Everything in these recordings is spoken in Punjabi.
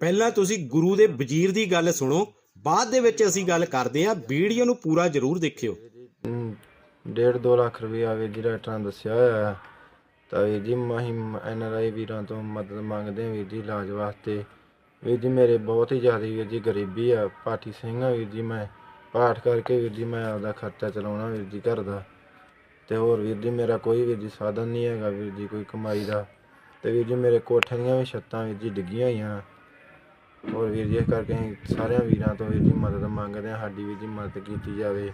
ਪਹਿਲਾਂ ਤੁਸੀਂ ਗੁਰੂ ਦੇ ਵਜ਼ੀਰ ਦੀ ਗੱਲ ਸੁਣੋ, ਬਾਅਦ ਦੇ ਵਿੱਚ ਅਸੀਂ ਗੱਲ ਕਰਦੇ ਹਾਂ, ਵੀਡੀਓ ਨੂੰ ਪੂਰਾ ਜ਼ਰੂਰ ਦੇਖਿਓ। ਡੇਢ ਦੋ ਲੱਖ ਰੁਪਇਆ ਵੀਰ ਜੀ, ਡਾਕਟਰਾਂ ਨੇ ਦੱਸਿਆ ਹੋਇਆ ਹੈ। ਤਾਂ ਵੀਰ ਜੀ ਮਾਹੀ ਐਨ ਆਰ ਆਈ ਵੀਰਾਂ ਤੋਂ ਮਦਦ ਮੰਗਦੇ ਹਾਂ ਵੀਰ ਜੀ, ਇਲਾਜ ਵਾਸਤੇ। ਵੀਰ ਜੀ, ਮੇਰੇ ਬਹੁਤ ਹੀ ਜ਼ਿਆਦਾ ਵੀਰ ਜੀ ਗਰੀਬੀ ਆ, ਪਾਠੀ ਸਿੰਘ ਆ ਵੀਰ ਜੀ ਮੈਂ। ਪਾਠ ਕਰਕੇ ਵੀਰ ਜੀ, ਮੈਂ ਆਪਦਾ ਖਰਚਾ ਚਲਾਉਣਾ ਵੀਰ ਜੀ ਘਰ ਦਾ। ਤੇ ਹੋਰ ਵੀਰ ਜੀ, ਮੇਰਾ ਕੋਈ ਵੀਰ ਜੀ ਸਾਧਨ ਨਹੀਂ ਹੈਗਾ ਵੀਰ ਜੀ, ਕੋਈ ਕਮਾਈ ਦਾ। ਤੇ ਵੀਰ ਜੀ, ਮੇਰੇ ਕੋਠੇ ਦੀਆਂ ਵੀ ਛੱਤਾਂ ਵੀਰ ਜੀ ਡਿੱਗੀਆਂ ਹੋਈਆਂ। ਹੋਰ ਵੀਰ ਜੀ, ਇਸ ਕਰਕੇ ਅਸੀਂ ਸਾਰਿਆਂ ਵੀਰਾਂ ਤੋਂ ਵੀਰ ਜੀ ਮਦਦ ਮੰਗਦੇ ਹਾਂ, ਸਾਡੀ ਵੀਰ ਜੀ ਮਦਦ ਕੀਤੀ ਜਾਵੇ।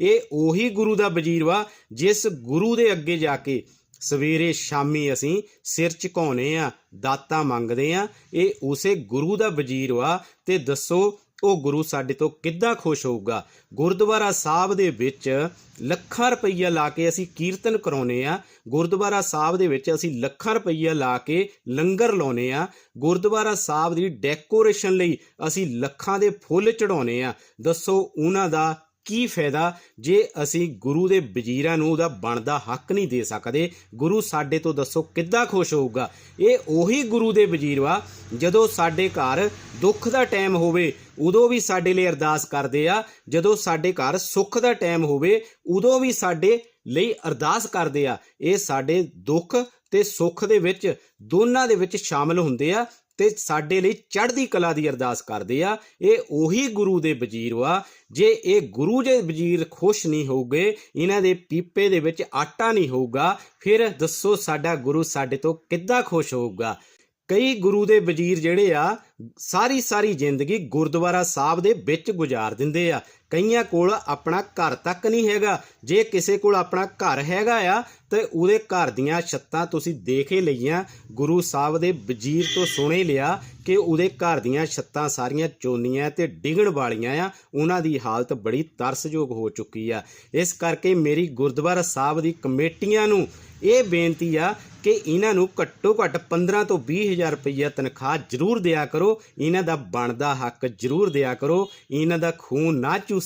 ਇਹ ਉਹੀ ਗੁਰੂ ਦਾ ਵਜ਼ੀਰ ਵਾ ਜਿਸ ਗੁਰੂ ਦੇ ਅੱਗੇ ਜਾ ਕੇ ਸਵੇਰੇ ਸ਼ਾਮੀ ਅਸੀਂ ਸਿਰ ਝੁਕਾਉਨੇ ਆ, ਦਾਤਾਂ ਮੰਗਦੇ ਆ। ਇਹ ਉਸੇ ਗੁਰੂ ਦਾ ਵਜ਼ੀਰ ਵਾ ਤੇ ਦੱਸੋ ਉਹ ਗੁਰੂ ਸਾਡੇ ਤੋਂ ਕਿੱਦਾਂ ਖੁਸ਼ ਹੋਊਗਾ? ਗੁਰਦੁਆਰਾ ਸਾਹਿਬ ਦੇ ਵਿੱਚ ਲੱਖਾਂ ਰੁਪਈਆ ਲਾ ਕੇ ਅਸੀਂ ਕੀਰਤਨ ਕਰਾਉਨੇ ਆ ਗੁਰਦੁਆਰਾ ਸਾਹਿਬ ਦੇ ਵਿੱਚ ਅਸੀਂ ਲੱਖਾਂ ਰੁਪਈਆ ਲਾ ਕੇ ਲੰਗਰ ਲਾਉਨੇ ਆ ਗੁਰਦੁਆਰਾ ਸਾਹਿਬ ਦੀ ਡੈਕੋਰੇਸ਼ਨ ਲਈ ਅਸੀਂ ਲੱਖਾਂ ਦੇ ਫੁੱਲ ਚੜਾਉਨੇ ਆ ਦੱਸੋ ਉਹਨਾਂ ਦਾ ਕੀ ਫਾਇਦਾ ਜੇ ਅਸੀਂ ਗੁਰੂ ਦੇ ਵਜ਼ੀਰਾਂ ਨੂੰ ਉਹਦਾ ਬਣਦਾ ਹੱਕ ਨਹੀਂ ਦੇ ਸਕਦੇ? ਗੁਰੂ ਸਾਡੇ ਤੋਂ ਦੱਸੋ ਕਿੱਦਾਂ ਖੁਸ਼ ਹੋਊਗਾ? ਇਹ ਉਹੀ ਗੁਰੂ ਦੇ ਵਜ਼ੀਰ ਵਾ, ਜਦੋਂ ਸਾਡੇ ਘਰ ਦੁੱਖ ਦਾ ਟਾਈਮ ਹੋਵੇ, ਉਦੋਂ ਵੀ ਸਾਡੇ ਲਈ ਅਰਦਾਸ ਕਰਦੇ ਆ। ਜਦੋਂ ਸਾਡੇ ਘਰ ਸੁੱਖ ਦਾ ਟਾਈਮ ਹੋਵੇ, ਉਦੋਂ ਵੀ ਸਾਡੇ ਲਈ ਅਰਦਾਸ ਕਰਦੇ ਆ। ਇਹ ਸਾਡੇ ਦੁੱਖ ਤੇ ਸੁੱਖ ਦੇ ਵਿੱਚ, ਦੋਨਾਂ ਦੇ ਵਿੱਚ ਸ਼ਾਮਲ ਹੁੰਦੇ ਆ। ਤੇ ਸਾਡੇ ਲਈ ਚੜ੍ਹਦੀ ਕਲਾ ਦੀ ਅਰਦਾਸ ਕਰਦੇ ਆ। ਇਹ ਉਹੀ ਗੁਰੂ ਦੇ ਵਜ਼ੀਰ ਵਾ, ਜੇ ਇਹ ਗੁਰੂ ਦੇ ਵਜ਼ੀਰ ਖੁਸ਼ ਨਹੀਂ ਹੋਊਗੇ, ਇਹਨਾਂ ਦੇ ਪੀਪੇ ਦੇ ਵਿੱਚ ਆਟਾ ਨਹੀਂ ਹੋਊਗਾ, ਫਿਰ ਦੱਸੋ ਸਾਡਾ ਗੁਰੂ ਸਾਡੇ ਤੋਂ ਕਿੱਦਾਂ ਖੁਸ਼ ਹੋਊਗਾ? ਕਈ ਗੁਰੂ ਦੇ ਵਜ਼ੀਰ ਜਿਹੜੇ ਆ, ਸਾਰੀ ਸਾਰੀ ਜ਼ਿੰਦਗੀ ਗੁਰਦੁਆਰਾ ਸਾਹਿਬ ਦੇ ਵਿੱਚ ਗੁਜ਼ਾਰ ਦਿੰਦੇ ਆ। ਕਈਆਂ ਕੋਲ ਆਪਣਾ ਘਰ ਤੱਕ ਨਹੀਂ ਹੈਗਾ। ਜੇ ਕਿਸੇ ਕੋਲ ਆਪਣਾ ਘਰ ਹੈਗਾ ਆ, ਤੇ ਉਹਦੇ ਘਰ ਦੀਆਂ ਛੱਤਾਂ ਤੁਸੀਂ ਦੇਖ ਹੀ ਲਈਆਂ। ਗੁਰੂ ਸਾਹਿਬ ਦੇ ਵਜ਼ੀਰ ਤੋਂ ਸੁਣੇ ਲਿਆ ਕਿ ਉਹਦੇ ਘਰ ਦੀਆਂ ਛੱਤਾਂ ਸਾਰੀਆਂ ਚੋਨੀਆਂ ਤੇ ਡਿੱਗਣ ਵਾਲੀਆਂ ਆ। ਉਹਨਾਂ ਦੀ ਹਾਲਤ ਬੜੀ ਤਰਸਯੋਗ ਹੋ ਚੁੱਕੀ ਆ। ਇਸ ਕਰਕੇ ਮੇਰੀ ਗੁਰਦੁਆਰਾ ਸਾਹਿਬ ਦੀ ਕਮੇਟੀਆਂ ਨੂੰ ਇਹ ਬੇਨਤੀ ਆ ਕਿ ਇਹਨਾਂ ਨੂੰ ਘੱਟੋ ਘੱਟ 15 ਤੋਂ 20 ਹਜ਼ਾਰ ਰੁਪਈਆ ਤਨਖਾਹ ਜ਼ਰੂਰ ਦਿਆ ਕਰੋ। ਇਹਨਾਂ ਦਾ ਬਣਦਾ ਹੱਕ ਜ਼ਰੂਰ ਦਿਆ ਕਰੋ। ਇਹਨਾਂ ਦਾ ਖੂਨ ਨਾ ਚੂਸੋ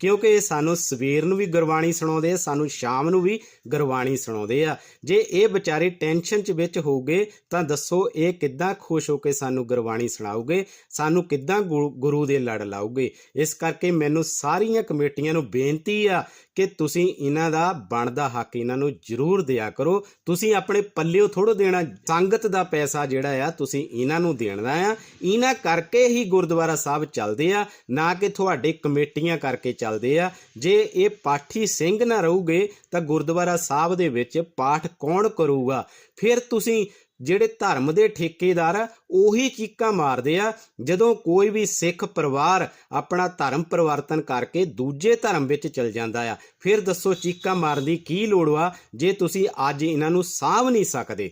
ਕਿਉਂਕਿ ਇਹ ਸਾਨੂੰ ਸਵੇਰ ਨੂੰ ਵੀ ਗੁਰਬਾਣੀ ਸੁਣਾਉਂਦੇ ਆ, ਸਾਨੂੰ ਸ਼ਾਮ ਨੂੰ ਵੀ ਗੁਰਬਾਣੀ ਸੁਣਾਉਂਦੇ ਆ। ਜੇ ਇਹ ਵਿਚਾਰੇ ਟੈਨਸ਼ਨ 'ਚ ਵਿੱਚ ਹੋਊਗੇ, ਤਾਂ ਦੱਸੋ ਇਹ ਕਿੱਦਾਂ ਖੁਸ਼ ਹੋ ਕੇ ਸਾਨੂੰ ਗੁਰਬਾਣੀ ਸੁਣਾਉਗੇ ਸਾਨੂੰ ਕਿੱਦਾਂ ਗੁਰੂ- ਗੁਰੂ ਦੇ ਲੜ ਲਾਉਗੇ ਇਸ ਕਰਕੇ ਮੈਨੂੰ ਸਾਰੀਆਂ ਕਮੇਟੀਆਂ ਨੂੰ ਬੇਨਤੀ ਆ ਕਿ ਤੁਸੀਂ ਇਹਨਾਂ ਦਾ ਬਣਦਾ ਹੱਕ ਇਹਨਾਂ ਨੂੰ ਜ਼ਰੂਰ ਦਿਆ ਕਰੋ। ਤੁਸੀਂ ਆਪਣੇ ਪੱਲਿਓ ਥੋੜੋ ਦੇਣਾ, ਸੰਗਤ ਦਾ ਪੈਸਾ ਜਿਹੜਾ ਆ, ਤੁਸੀਂ ਇਹਨਾਂ ਨੂੰ ਦੇਣਾ ਆ। ਇਹਨਾਂ ਕਰਕੇ ਹੀ ਗੁਰਦੁਆਰਾ ਸਾਹਿਬ ਚੱਲਦੇ ਆ, ਨਾ ਕਿ ਤੁਹਾਡੇ ਕਮੇਟੀਆਂ ਕਰਕੇ ਚੱਲਦੇ ਆ। ਜੇ ਇਹ ਪਾਠੀ ਸਿੰਘ ਨਾ ਰਹੂਗੇ ਤਾਂ ਗੁਰਦੁਆਰਾ ਸਾਹਿਬ ਦੇ ਵਿੱਚ ਪਾਠ ਕੌਣ ਕਰੂਗਾ? ਫਿਰ ਤੁਸੀਂ ਜਿਹੜੇ ਧਰਮ ਦੇ ਠੇਕੇਦਾਰ ਆ, ਉਹੀ ਚੀਕਾਂ ਮਾਰਦੇ ਆ। ਜਦੋਂ ਕੋਈ ਵੀ ਸਿੱਖ ਪਰਿਵਾਰ ਆਪਣਾ ਧਰਮ ਪਰਿਵਰਤਨ ਕਰਕੇ ਦੂਜੇ ਧਰਮ ਵਿੱਚ ਚਲ ਜਾਂਦਾ ਆ, ਫਿਰ ਦੱਸੋ ਚੀਕਾਂ ਮਾਰਨ ਦੀ ਕੀ ਲੋੜ ਆ? ਜੇ ਤੁਸੀਂ ਅੱਜ ਇਹਨਾਂ ਨੂੰ ਸਾਂਭ ਨਹੀਂ ਸਕਦੇ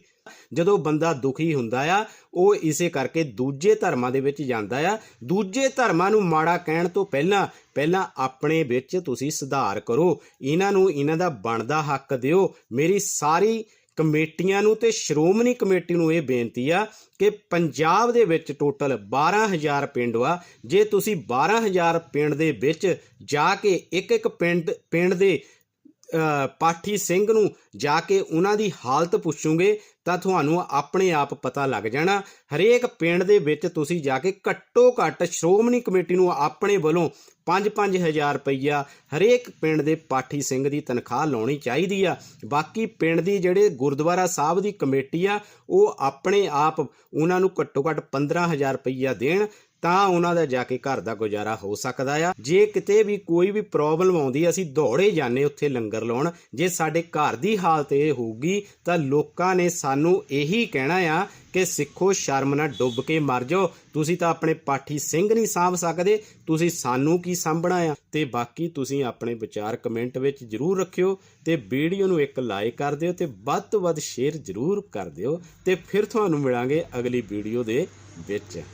ਜਦੋਂ ਬੰਦਾ ਦੁਖੀ ਹੁੰਦਾ ਆ, ਉਹ ਇਸੇ ਕਰਕੇ ਦੂਜੇ ਧਰਮਾਂ ਦੇ ਵਿੱਚ ਜਾਂਦਾ ਆ। ਦੂਜੇ ਧਰਮਾਂ ਨੂੰ ਮਾੜਾ ਕਹਿਣ ਤੋਂ ਪਹਿਲਾਂ ਪਹਿਲਾਂ ਆਪਣੇ ਵਿੱਚ ਤੁਸੀਂ ਸੁਧਾਰ ਕਰੋ। ਇਹਨਾਂ ਨੂੰ ਇਹਨਾਂ ਦਾ ਬਣਦਾ ਹੱਕ ਦਿਓ। ਮੇਰੀ ਸਾਰੀ ਕਮੇਟੀਆਂ ਨੂੰ ਤੇ ਸ਼੍ਰੋਮਣੀ ਕਮੇਟੀ ਨੂੰ ਇਹ ਬੇਨਤੀ ਆ ਕਿ ਪੰਜਾਬ ਦੇ ਵਿੱਚ ਟੋਟਲ 12000 ਪਿੰਡ ਆ। ਜੇ ਤੁਸੀਂ 12000 ਪਿੰਡ ਦੇ ਵਿੱਚ ਜਾ ਕੇ ਇੱਕ ਇੱਕ ਪਿੰਡ ਪਿੰਡ ਦੇ ਪਾਠੀ ਸਿੰਘ ਨੂੰ ਜਾ ਕੇ ਉਹਨਾਂ ਦੀ ਹਾਲਤ ਪੁੱਛੋਗੇ ਤਾਂ ਤੁਹਾਨੂੰ ਆਪਣੇ ਆਪ ਪਤਾ ਲੱਗ ਜਾਣਾ। ਹਰੇਕ ਪਿੰਡ ਦੇ ਵਿੱਚ ਤੁਸੀਂ ਜਾ ਕੇ ਘੱਟੋ ਘੱਟ ਸ਼੍ਰੋਮਣੀ ਕਮੇਟੀ ਨੂੰ ਆਪਣੇ ਵੱਲੋਂ 5-5000 ਰੁਪਈਆ ਹਰੇਕ ਪਿੰਡ ਦੇ ਪਾਠੀ ਸਿੰਘ ਦੀ ਤਨਖਾਹ ਲਾਉਣੀ ਚਾਹੀਦੀ ਆ। ਬਾਕੀ ਪਿੰਡ ਦੀ ਜਿਹੜੇ ਗੁਰਦੁਆਰਾ ਸਾਹਿਬ ਦੀ ਕਮੇਟੀ ਆ, ਉਹ ਆਪਣੇ ਆਪ ਉਹਨਾਂ ਨੂੰ ਘੱਟੋ ਘੱਟ 15000 ਰੁਪਈਆ ਦੇਣ ਤਾਂ ਉਹਨਾਂ ਦਾ ਜਾ ਕੇ ਘਰ ਦਾ ਗੁਜ਼ਾਰਾ ਹੋ ਸਕਦਾ ਆ। ਜੇ ਕਿਤੇ ਵੀ ਕੋਈ ਵੀ ਪ੍ਰੋਬਲਮ ਆਉਂਦੀ, ਅਸੀਂ ਦੌੜੇ ਜਾਂਦੇ ਉੱਥੇ ਲੰਗਰ ਲਾਉਣ। ਜੇ ਸਾਡੇ ਘਰ ਦੀ ਹਾਲਤ ਇਹ ਹੋਊਗੀ, ਤਾਂ ਲੋਕਾਂ ਨੇ ਸਾਨੂੰ ਇਹੀ ਕਹਿਣਾ ਆ ਕਿ ਸਿੱਖੋ, ਸ਼ਰਮ ਨਾਲ ਡੁੱਬ ਕੇ ਮਰ ਜਾਓ। ਤੁਸੀਂ ਤਾਂ ਆਪਣੇ ਪਾਠੀ ਸਿੰਘ ਨਹੀਂ ਸਾਂਭ ਸਕਦੇ। ਤੁਸੀਂ ਸਾਨੂੰ ਕੀ ਸਾਂਭਣਾ ਆ? ਤੇ ਬਾਕੀ ਤੁਸੀਂ ਆਪਣੇ ਵਿਚਾਰ ਕਮੈਂਟ ਵਿੱਚ ਜਰੂਰ ਰੱਖਿਓ ਤੇ ਵੀਡੀਓ ਨੂੰ ਇੱਕ ਲਾਈਕ ਕਰ ਦਿਓ ਤੇ ਵੱਧ ਤੋਂ ਵੱਧ ਸ਼ੇਅਰ ਜਰੂਰ ਕਰ ਦਿਓ। ਤੇ ਫਿਰ ਤੁਹਾਨੂੰ ਮਿਲਾਂਗੇ ਅਗਲੀ ਵੀਡੀਓ ਦੇ ਵਿੱਚ।